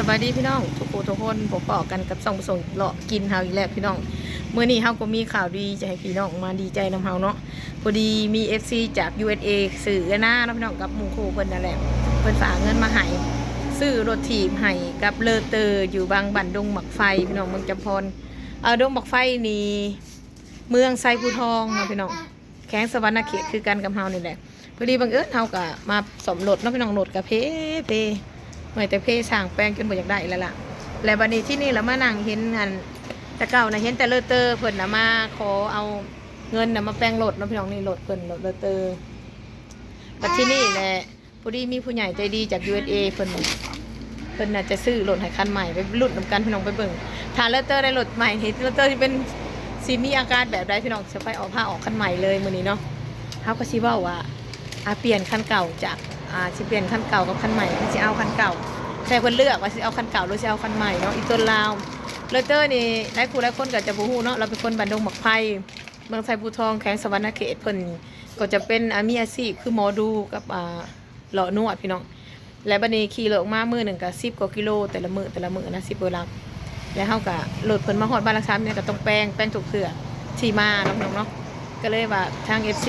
สบายดีพี่น้องทุกผู้ทุกคนผมบอกกันกับส่องปรงเลาะกินเฮาอีกแล้วพี่น้องเมื่อนี้เฮาก็มีข่าวดีจะให้พี่น้องมาดีใจนำเฮาเนาะพอดีมี FC จาก USA สื่อหน้านะพี่น้องกับหมู่คู่เพิ่นนั่นแหละเพิ่นฝากเงินมาให้ซื้อรถถีบให้กับเลอเตอร์อยู่บางบันดงหมักไฟพี่น้องเมืองจำพรเอาดงหมักไฟนี่เมืองไซภูทองนาะพี่น้องแข้งสวรรณเขตคือกันกับเฮานี่แหละพอดีบังเอิญเฮาก็มาสมรถเนาะพี่น้องรถกับเพเพ หน่อยแต่เพสั่งแป้งจนบ่อยากได้แล้วล่ะ แล้วบัดนี้ที่นี่เรามานั่งเห็นอันแต่เก่านะเห็นแต่เลอเตอร์เพิ่นนะมาขอเอาเงินนะมาแปลงรถเนาะพี่น้องนี่รถเพิ่นรถเลอเตอร์แต่ที่นี่แหละพอดีมีผู้ใหญ่ใจดีจาก USA เพิ่นเพิ่นน่ะจะซื้อรถให้คันใหม่ไปรุ่นนำกันพี่น้องไปเบิ่งถ้าเลอเตอร์ได้รถใหม่เห็นเลอเตอร์ที่เป็นสีมีอาการแบบใดพี่น้องจะไปออกผ้าออกคันใหม่เลยมื้อนี้เนาะเฮาก็สิเว้าว่าอาเปลี่ยนคันเก่าจาก อ่าสิเปลี่ยนคันเก่ากับคันใหม่สิเอาคันเก่าใช่เพิ่นเลือกว่าสิเอาคันเก่าหรือสิเอาคันใหม่เนาะอีต้นลาวเลเตอร์นี่หลายผู้หลายคนก็จะบ่ฮู้เนาะเราเป็นคนบันดงหมักไผ่เมืองไทยภูทองแขวงสวรรณเขตเพิ่นก็จะเป็นอามีอาชีพคือหมอดูกับอ่าเลาะนวดพี่น้องและบัดนี้ขี่รถออกมามื้อหนึงก็10กว่ากิโลแต่ละมื้อแต่ละมื้อนะ10กว่าลักแล้วเฮาก็รถเพิ่นมาฮอดบ้านลักษามเนี่ยก็ต้องแป้งแป้งถูกเถื่อที่มาน้องๆเนาะก็เลยว่าทาง FC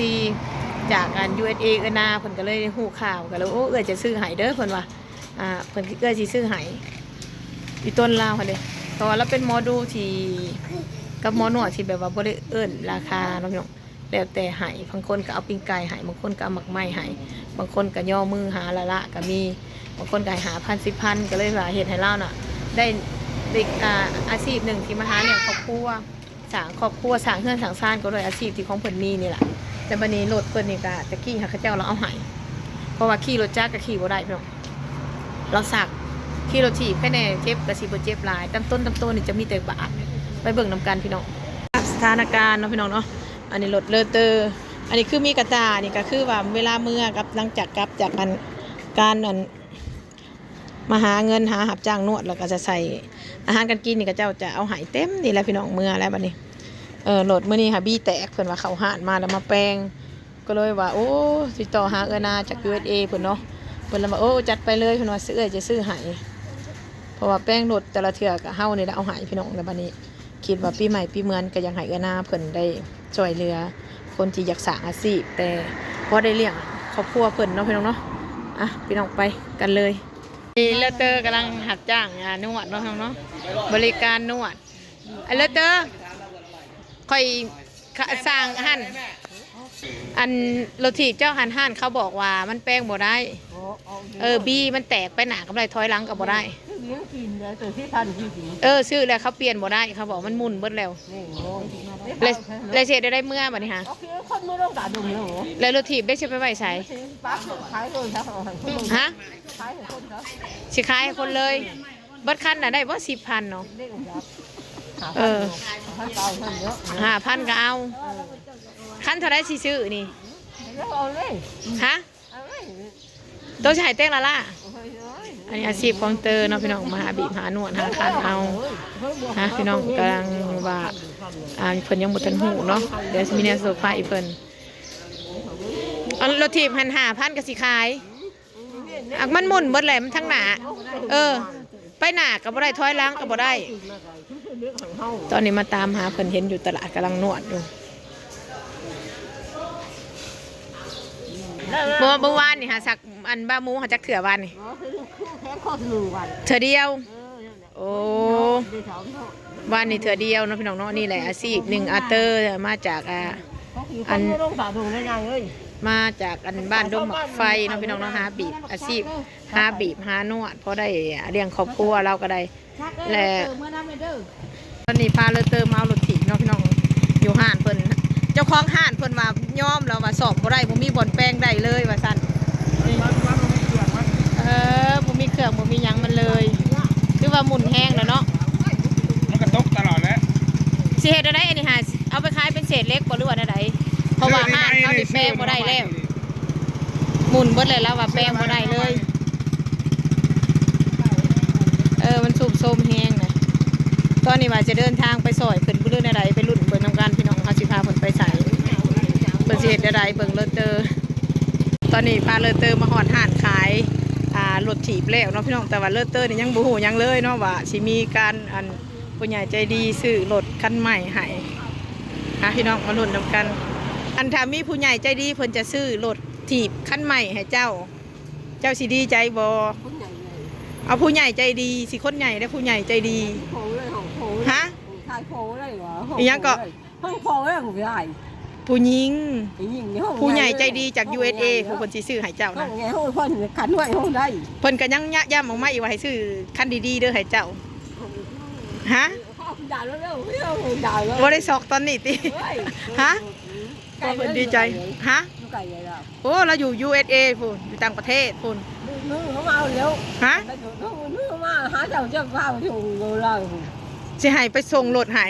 จากการ USA เอิ้นาเพิ่นก็เลยฮู้ข่าวก็เลยโอ้เอ้ยจะซื้อให้เด้อเพิ่นว่าอ่าเพิ่นเอื้อสิซื้อให้อีต้นลาวค่ะเด้เพราะว่าเราเป็นหมอดูที่กับหมอนวดที่แบบว่าบ่ได้เอิ้นราคาเนาะพี่น้องแล้วแต่ให้บางคนก็เอาปิ้งไก่ให้บางคนก็เอาหมักไม้ให้บางคนก็ย่อมือหาละละก็มีบางคนก็หาพันสิพันก็เลยว่าเฮ็ดให้เราน่ะ ได้ได้อ่าอาชีพหนึ่งที่มาหาเนี่ยครอบครัวสร้างครอบครัวสร้างเฮือนสร้างซ่านก็ด้วยอาชีพที่ของเพิ่นมีนี่แหละ แต่บัดนี้รถเพิ่นนี่ก็ตะกี้หาเขาเจ้าเราเอาให้เพราะว่าขี่รถจักรก็ขี่บ่ได้พี่น้องเราสักขี่รถถีบแค่แน่เจ็บกระสีบเจ็บหลายตั้ต้นตั้ต้นนี่จะมีแต่บาดไปเบิ่งนำกันพี่น้องสถานการณ์เนาะพี่น้องเนาะอันนี้รถเลอเตอร์อันนี้คือมีกระตานี่ก็คือว่าเวลาเมื่อกับหลังจากกลับจากการการอันมาหาเงินหาหับจ้างนวดแล้วก็จะใส่อาหารการกินนี่ก็เจ้าจะเอาหายเต็มนี่แหละพี่น้องเมื่อแล้วบัดนี้ ออรถเมื่อนี้ค่ะบี้แตกเพิ่นว่าเขาหานมาแล้วมาแปลง ก็เลยว่า โอ้ติดต่อหาเออนาจาก USA เพิ่นเนาะเพิ่นเลยว่าโอ้จัดไปเลยเพิ่นว่าซื้อจะซื้อให้เพราะว่าแป้งรถแต่ละเทื่อก็เฮานี่แหละเอาให้พี่น้องแล้วบัดนี้ คิดว่าปีใหม่ปีเมือนก็ยังให้เอื้อหน้าเพิ่นได้ช่วยเหลือ คนที่อยากสร้างอาชีพแต่พอได้เลี้ยงครอบครัวเพิ่นเนาะพี่น้องเนาะอะพี่น้องไปกันเลยเลเตอร์กำลังหัดจ้างงานนวดเนาะพี่น้องเนาะบริการนวดไอ้เลเตอร์ ค่อยสร้างหั่นอันโรถีบเจ้าหันหั่นเขาบอกว่ามันแป้งบ่ได้ เออบีมันแตกไปหนากำไรถอยหลังกับบ่ได้ เลี้ยงกินเลยตัวที่ทันที่ดีเออซื้อแล้วเขาเปลี่ยนบ่ได้เขาบอกมันหมุนเบิดแล้วนี่โง่เลยเลยเสียได้ได้เมื่อบัดนี้ฮะโอเคคนไม่ต้องการดูเลยเหรอแล้วรถถีบได้ใช้ไปไว้ใส่ปั๊บขายเลยครับของคนฮะขายของคนครับสิขายให้คนเลยเบิดคันน่ะได้บ่สิบพันเนาะ เออห้าพันก็เอาคันเท่าไรสิซื้อนี่เอาเลยฮะเอาเลยตัวใช้เต้งละล่ะอันนี้อาชีพของเตอเนาะพี่น้องมาหาบีบหาหนวดหาคันเอาฮะพี่น้องกำลังว่าอ่าเพิ่นยังบ่ทันหูเนาะเดี๋ยวสิมีแนวเซอร์ไพรส์เพิ่นอันรถถีบหันหาพันก็สิขายอักมันหมุนเบิดแหลมนทั้งหนาเออ ไปหนาก็บ่ได้ถอยล้างก็บ่ได้ ตอนนี้มาตามหาเพิ่นเห็นอยู่ตลาดกำลังนวดอยู่เมื่อเมื่อวานนี่หาสักอันบ้าหมูหาจักเถื่อวานนี่แค่ข้อหนึ่งวันเถื่อเดียวเออโอ้ได้สองเท่าวานนี่เถื่อเดียวเนาะพี่น้องเนาะนี่แหละอาชีพหนึ่งอาเตอร์มาจากอ่าเขาคือคนไม่ต้องการดูได้ไงเอ้ยมาจากอันบ้านดงหมักไฟเนาะพี่น้องเนาะหาบีบอาชีพหาบีบหานวดเพราะได้เลี้ยงครอบครัวเราก็ได้และ เมื่อน้ำไม่เด้อตอนนี้พาเลยเติมเอารถถีบเนาะพี่น้องอยู่ห้านเพิ่นเจ้าของห้านเพิ่นว่ายอมแล้วว่าสอบบ่ได้บ่มีบ่อนแป้งได้เลยว่าซั่นเออบ่มีเครื่องบ่มีหยังมันเลยคือว่าหมุนแห้งแล้วเนาะมันกระตกตลอดแล้วสิเฮ็ดได้อันนี้หาเอาไปขายเป็นเศษเล็กบ่หรือว่าไดเพราะว่าห้านเขานี่แป้งบ่ได้แล้วหมุนเบิดเลยแล้วว่าแป้งบ่ได้เลย เออมันสูบโซมแห้งนะ ตอนนี้ว่าจะเดินทางไปซอยเพิ่นบ่รู้ใดไปรุ่นเบิ่งนํกันพี่น้องเขาสิพาเพิ่นไปใส่เปิดสิเฮ็ดได้เบิ่งเลอเตอร์ ตอนนี้พาเลอเตอร์มาหอดห่านขายอ่ารถถีบแล้วเนาะพี่น้องแต่ว่าเลอเตอร์นี่ยังบ่ฮู้หยังเลยเนาะว่าสิมีการอันผู้ใหญ่ใจดีซื้อรถคันใหม่ให้อะพี่น้องมาลุ้นนำกัน อันถ้ามีผู้ใหญ่ใจดีเพิ่นจะซื้อรถถีบคันใหม่ให้เจ้า เจ้าสิดีใจบ่เอาผู้ใหญ่ใจดีสิคนใหญ่และผู้ใหญ่ใจดีโผล่เลยของโผล่ ฮะ ชายโผล่เลยเหรออีหยังก็ ห้องโผล่เลยของใหญ่ผู้หญิง อีหญิงนี่ห้องผู้ใหญ่ใจดีจาก USA ผู้เพิ่นสิซื้อให้เจ้าห้อนะงไงห้องพ่อขันไว้ห้องได้เพิ่นก็ยังยะย่ำออกมาอีกว่าให้ซื้อคันดีๆเด้อให้เจ้าฮะพ่อด่าแล้วเร็วเร็วด่าแล้วบ่ได้ซอกตอนนี้ติฮะก็เพิ่นดีใจฮะไก่ใหญ่แล้วโอ้เราอยู่ USA พุ่นอยู่ต่างประเทศพุ่นนึกเขามาเร็วฮะไปถึงนึกนึกมาหาเจ้าเจ้าข้าวที่องค์เรา สิให้ไปส่งรถให้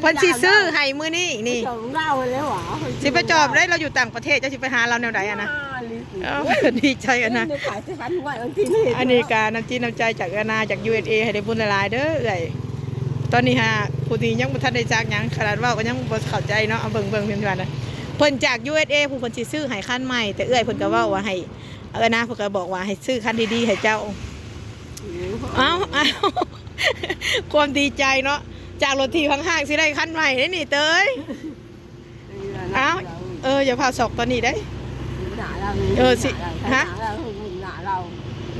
เพิ่นสิซื้อให้มื้อนี้นี่เจ้าเล่าแล้วหรอสิไปจอบได้เราอยู่ต่างประเทศจะสิไปหาเราแนวใดอะนะเอ้าดีใจอะนะขายที่ขันไว้อันที่นี่อันนี้การน้ำจีนน้ำใจจากอาณาจาก USA ให้ได้บุญหลายๆเด้อเอ้ยตอนนี้ฮะผู้ที่ยังบ่ทันได้จากหยังขนาดเว่าก็ยังบ่เข้าใจเนาะเอาเบิ่งเบิ่งเพิ่นว่านะเพิ่นจาก USA ผู้เพิ่นสิซื้อให้คันใหม่แต่เอ้อยเพิ่นก็เว้าว่าให้เออนะเพิ่นก็บอกว่าให้ซื้อคันดีๆให้เจ้าเอ้าเอ้า ความดีใจเนาะจากรถทีข้างๆสิได้คันใหม่ได้นี่เตยเอ้าเอออย่าพาศอกตอนนี้ได้หนาเราเออสิฮะหนาเราหนาเรา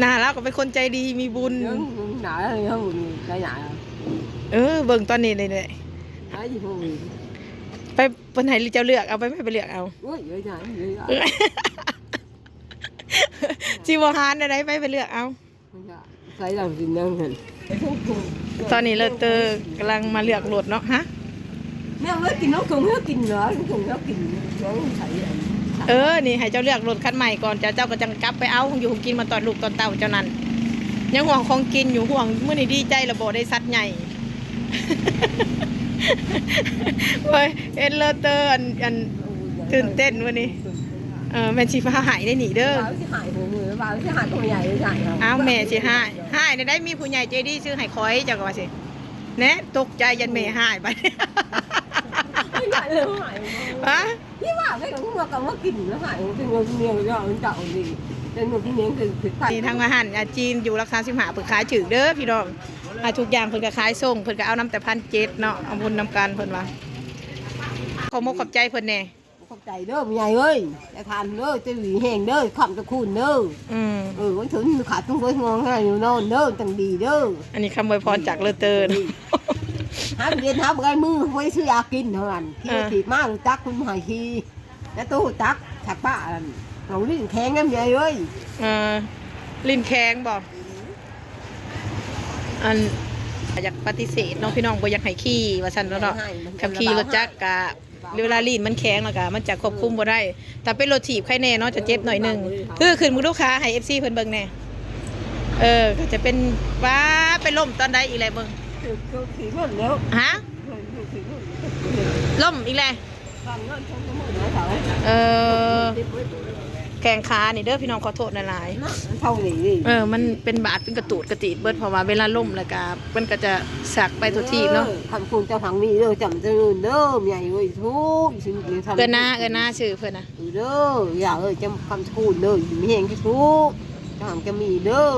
น่ารักก็เป็นคนใจดีมีบุญหนาเราเขาหุ่นใจหนาเราเออเบิ่งตอนนี้เลยเนี่ยหาอยู่หุ่นไปเพิ่นให้เจ้าเลือกเอาไปไม่ไปเลือกเอาโอ้ยเยอะจังเยอะเออจีวหารอะไรไปไปเลือกเอาใส่เราสินั่งเห็น ตอนนี้เลอเตอกำลังมาเลือกรถเนาะฮะแม่เมื่อกินน้องคงเมื่อกินเหรอคงเมื่อกินน้องใส่เออ นี่ให้เจ้าเลือกรถคันใหม่ก่อนเจ้าเจ้าก็จังกลับไปเอาของอยู่ของกินมาตอนลูกตอนเต่าเจ้านั้น ยังห่วงของกินอยู่ห่วงเมื่อนี้ดีใจระบบได้สัตว์ใหญ่เฮ้ยเอ็นเลอเตอร์อันอันตื่นเต้นวันนี้ เออแม่ชีฟ้าหายได้หนีเด้อบ้าที่หายหัวมือบ้าที่หายตัวใหญ่ใหญ่อ้าวแม่สิหายหายได้ได้มีผู้ใหญ่ใจดีซื้อให้คอยจักว่าสิแนะตกใจยันแม่หายไปใหญ่เลยหายฮะพี่ว่าไม่ต้องมากับว่ากินแล้วหายเป็นเงินเมียเราเจ้าดีเป็นเงินที่เมียคือคือนี่ทางอาหารอาจีนอยู่ราคาสิบห้าเปิดขายถือเด้อพี่น้องอ่าทุกอย่างเพิ่นก็ขายส่งเพิ่นก็เอาน้ำแต่พันเจ็ดเนาะเอาบุญนำกันเพิ่นว่าขอมกขอบใจเพิ่นแน่ ขอบใจเด้อใหญ่เอ้ยจะทานเด้อจะหลีแห้งเด้อคำตะคุณเด้ออืมเออวันถึงขาดต้องไว้งองให้อยู่นอนเด้อตังดีเด้ออันนี้คำอวยพรจากเลอเตอร์นะหาเรียนหาบ่ได้มือไว้ซื้อยากินเท่านั้นที่ถีบมากตักคุณหายทีแล้วตู้ตักถักป้าเราลิ้นแข็งน้ำใหญ่เอ้ยเออลิ้นแข็งบอกอันอยากปฏิเสธเน้องพี่น้องบ่อยากให้ขี่ว่าซั่นแล้วเนาะขับขี่รถจักรกะ เวลาลีนมันแข็งแล้วกะมันจะควบคุมบ่ได้แต่เป็นรถถีบใครแน่เนาะจะเจ็บหน่อยหนึงคือขึ้นมือลูกค้าให้ FC เพิ่นเบิ่งแน่เออก็จะเป็นว้าไปล่มตอนใดอีกแล้วเบิ่งคือถีบมันแล้วฮะถีบมันล่มอีกแล้วฟังเงินชงมือนะเขาเออ แข่งขานี่เด้อพี่น้องขอโทษหลายเท่านี้ๆเออ มันเป็นบาดเป็นกระตูดกระตีดเบิดเพราะว่าเวลาล่มแล้วก็มันก็จะสักไปทุกทีเนาะคำคุณเจ้าผังมีเด้อจำเจริญเด้อใหญ่เอ้ยทุกสิ่งที่ทำเอิ้นหน้าเอิ้นหน้าชื่อเพิ่นน่ะเด้ออย่าเอ้ยจำคำคุณเด้อมีแห่งที่ทุกทางจะมีเด้อ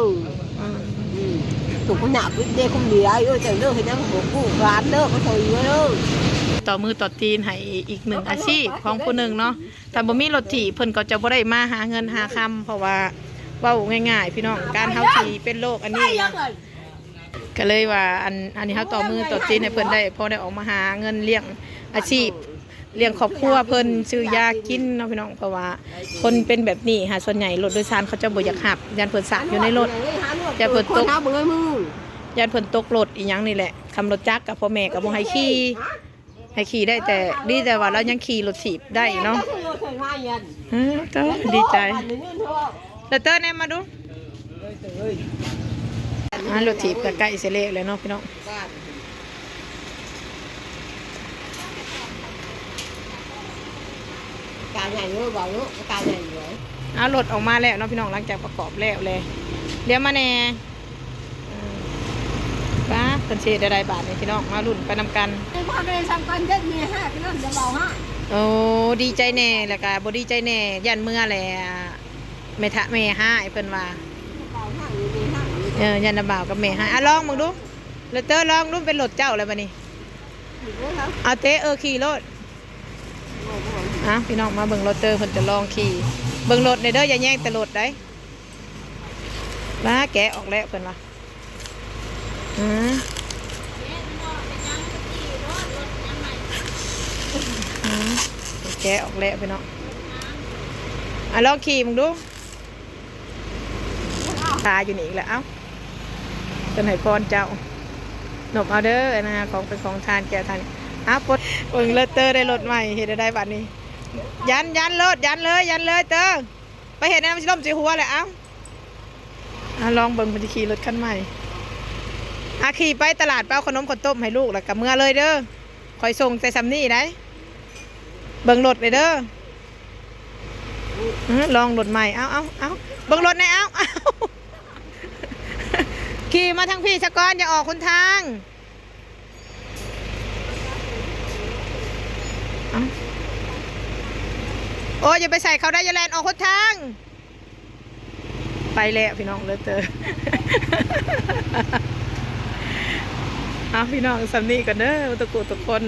อืมอืมถูกคนหนักเด็กคนเดียวเอ้ยเจ้าเด้อให้นั่งหัวกู้ร้านเด้อเขาใส่เยอะเด้อ ต่อมือต่อตีนให้อีกหนึ่งอาชีพของผู้หนึ่งเนาะถ้าบ่มีรถถีบเพิ่นก็จะบ่ได้มาหาเงินหาคำเพราะว่าเว้าง่าย ๆ พี่น้องการเฮาที่เป็นโรคอันนี้นะก็เลยว่าอันอันนี้เฮาต่อมือต่อตีนให้เพิ่นได้พอได้ออกมาหาเงินเลี้ยงอาชีพเลี้ยงครอบครัวเพิ่นซื้อยากินเนาะพี่น้องเพราะว่าคนเป็นแบบนี้ค่ะส่วนใหญ่รถโดยสารเขาจะบ่อยากหับยันเพิ่นสากอยู่ในรถยาเปิดตุ๊กคนหาเบื่มือยันเพิ่นตกรถอีหยังนี่แหละคำรถจักรกับพ่อแม่ก็บ่ให้ขี่ ให้ขี่ได้แต่ดีแต่ว่าเรายังขี่รถถีบได้เนาะเออเต้อดีใจแล้วเต้อเนี่ยมาดูอ่ารถถีบก็ใกล้เสร็จแล้วเลยเนาะพี่น้องการใหญ่เยอะบอกเนาะการใหญ่เลยเอารถออกมาแล้วเนาะพี่น้องหลังจากประกอบแล้วเลยเดี๋ยวมาแน่อืมป้าเพิ่นสิได้ได้บาทนี่พี่น้องมาลุ้นไปนำกัน ไอ้พ่อได้ทำกันเด็ดเมียห้าพี่น้องจะเบาห้าโอ้ดีใจแน่แล้วก็บ่ดีใจแน่ยันเมื่อแหละแม่ทะแม่ห้าไอ้เพิ่นว่าเออยันนาบ่าวกับแม่ให้อะลองมึงดูแล้วเตอลองดูเป็นรถเจ้าอะไรบ้านี้เอาเตะเออขี่รถอะพี่น้องมาเบิ่งรถเตอร์เพิ่นจะลองขี่เบิ่งรถในเด้ออย่าแย่งแต่รถได้มาแกะออกแล้วเพิ่นว่าอืมอืม แกะออกแล้วพี่น้องอะลองขี่มึงดูตาอยู่นี่อีกแล้วเอ้าเป็นให้พรเจ้าหนบเอาเด้อนะของเป็นของทานแก่ทานอ้าวปดเบิ่งเลเตอร์ได้รถใหม่เห็นได้บัดนี้ ยันยันรถยันเลยยันเลยเตอร์ไปเห็นนะมันสิล่มจีหัวเลยเอ้าอะลองเบิ่งมันจะขี่รถคันใหม่อาขี่ไปตลาดเป้าขนมข้าวต้มให้ลูกแล้วกับเมื่อเลยเด้อคอยส่งแต่ซัมนี่ได้ เบิ่งรถเลยเด้ออื้อลองรถใหม่ เอาเอาเอาเบิ่งรถในเอาเอาขี่มาทางพี่สะก้อนอย่าออกคนทางเอ้าโอ้ยอย่าไปใส่เขาได้ยาแลนออกคนทาง ไปแล้วพี่น้องเลอะเตอเอาพี่น้องสำนีกันเด้อตะกูทุกคน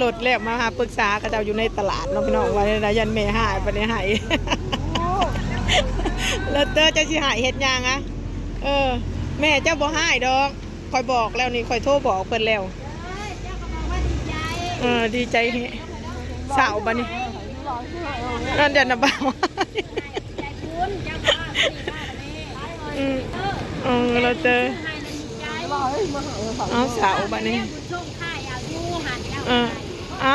รถแล้วมาหาปรึกษาก็จะอยู่ในตลาดเนาะพี่น้องว่าเนี่ยนะยันเมหายไปเนี่ยหายแล้วเตอจะสิหายเฮ็ดยังอะเออ แม่เจ้าบ่หายดอกคอยบอกแล้วนี่คอยโทรบอกเพิ่นแล้วเออดีใจแฮะสาวบัดนี้นั่นเดี๋ยวนะบ่าวอืมเออแล้วเตอเอาสาวบัดนี้ เออเอา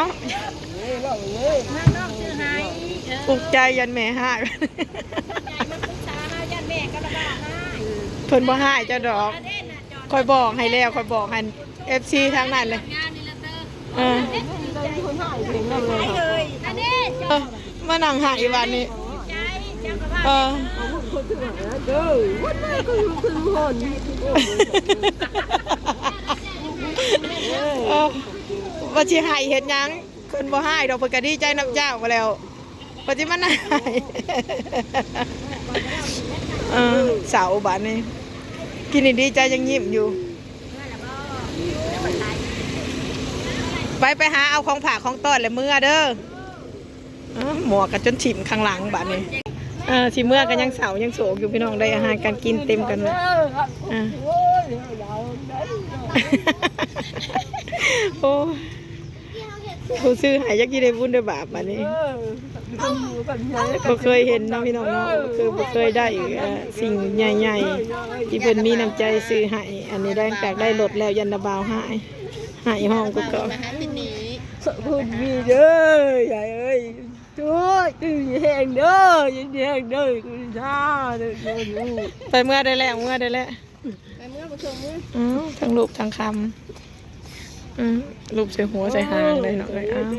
ปลุกใจยันแม่หายเพิ่นบ่หายจ้าดอกคอยบอกให้แล้วคอยบอกให้ FC ทั้งนั้นเลยเออเออมานั่งหายวันนี้เออเด้อวันไหนก็อยู่คือคนเออ ว่าสิหายเฮ็ดหยังเพิ่นบ่หายดอกเพิ่นก็ดีใจนํเจ้าก็แล้วว่าสิมาหายเออเสาบัดนี้กินนี่ดีใจยังยิ้มอยู่ ไปไปหาเอาของผ่าของต้อนเลยเมื่อเด้อหมวกกันจนถิ่มข้างหลังบัดนี้เออสิเมื่อกันยังเสายังโศกอยู่พี่น้องได้อาหารการกินเต็มกันเลยโอ้ ผู้ซื้อหายยักยี่ได้บุญได้บาปบัดนี้บ่เคยเห็นเนาะพี่น้องเนาะคือบ่เคยได้เอ่อสิ่งใหญ่ๆ ที่เพิ่นมีน้ำใจซื้อให้อันนี้ได้จากได้รถแล้วยันนาบาวหายหายห้องก็ก็คุณมีเด้อยายเอ้ยช่วยตื่นแหงเด้อยินแหงเด้อคุณชาเด้อลูกไปเมื่อได้แล้วเมื่อได้แล้วไปเมื่อมาชมมืออือทั้งรูปทั้งคำอือ รูปใส่หัวใส่หางเลยเนาะเอ้ยอ้าว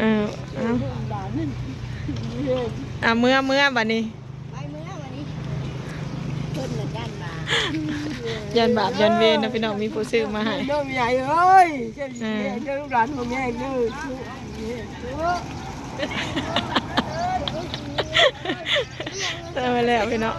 อ้าวอ้าวอ้าวเมื่อเมื่อบัดนี้ไปเมื่อวันนี้เพิ่นน่ะยันมายันบาปยันเวรนะพี่น้องมีผู้ซื้อมาให้น้องใหญ่เอ้ยเจ้าแม่เจ้าลูกหลานของแม่เด้อเออแล้วพี่น้อง